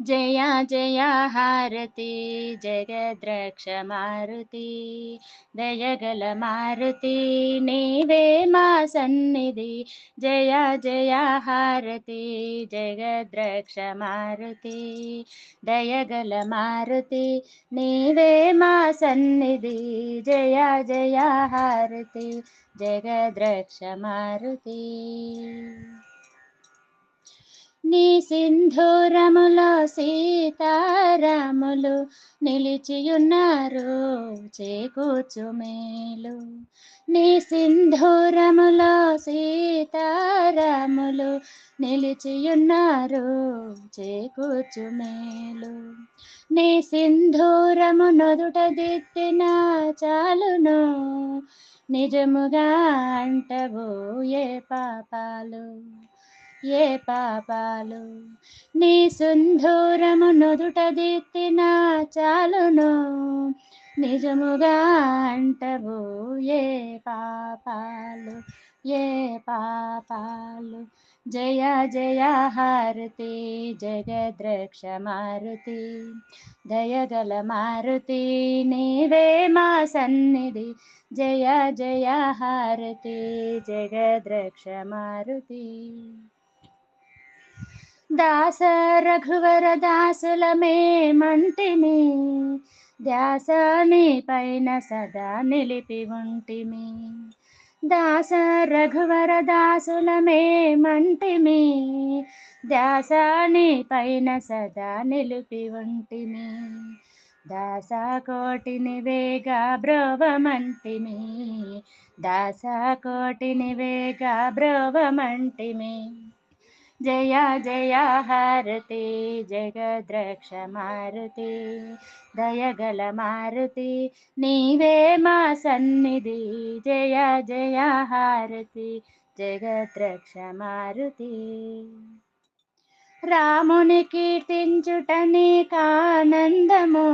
జయ జయ హారతి జగద్రక్ష మారుతి దయగల మారుతి నీవే మా సన్నిధి జయ జయ హారతి జగద్రక్ష మారుతి దయగల మారుతి నీవే మా సన్నిధి జయ జయ హారతి జగద్రక్ష మారుతి నీ సింధూరములో సీతారాములు నిలిచియున్నారు చేకూచు మేలు. నీ సింధూరములో సీతారాములు నిలిచియున్నారు చేకూచు మేలు. నీ సింధూరము నొదుట దిద్దిన చాలును నిజముగా అంటబోయే పాపాలు. ఏ పాపాలు? నీ సుందూరము నుదుట దిత్తిన చాలును. నిజముగా అంటవు ఏ పాపాలు? ఏ పాపాలు? జయ జయ హారతి జగద్రక్ష మారుతి. దయగల మారుతి నీవే మా సన్నిధి. జయ జయ హారతి జగద్రక్ష మారుతి. దాస రఘువర దాసుల మేమంటిమి ధ్యాసని పైన సదా నిలిపి ఉంటిమి దాస రఘువర దాసుల మేమంటిమి ధ్యాసని పైన సదా నిలిపి ఉంటిమి దాస కోటిని వేగా బ్రవమంటిమి దాస కోటిని వేగా బ్రవమంటిమి జయ జయ హారతి జగద్రక్ష మారుతి దయగల మారుతి నీవే మా సన్నిధి జయ జయ హారతి జగద్రక్ష మారుతి. రాముని కీర్తించుట కానందము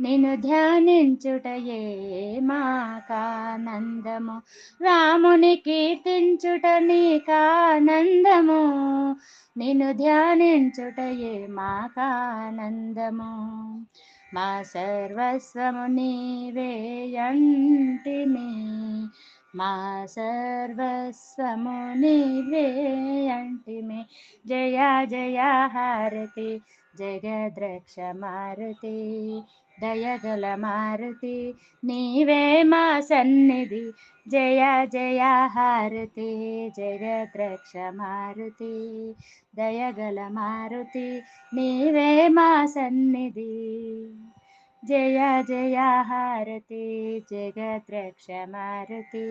నిన్ను ధ్యానించుటయే మాకానందము? రాముని కీర్తించుట నీకానందము? నిన్ను ధ్యానించుటయే మాకానందము? మా సర్వస్వము నీవేయంటిమి మా సర్వస్వము నీవేయంటిమి జయ జయ హారతి జగద్రక్ష మారుతి. దయగల మారుతి నీవే మా సన్నిధి. జయ జయ హారతి జగద్రక్ష మారుతి. దయగల మారుతి నీవే మా సన్నిధి. జయ జయ హారతి జగద్రక్ష మారుతి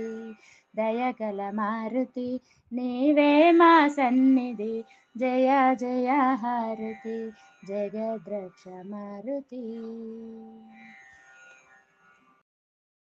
దయగల మారుతి నీవే మా సన్నిధి జయ జయ హారతి జగద్రక్ష మారుతి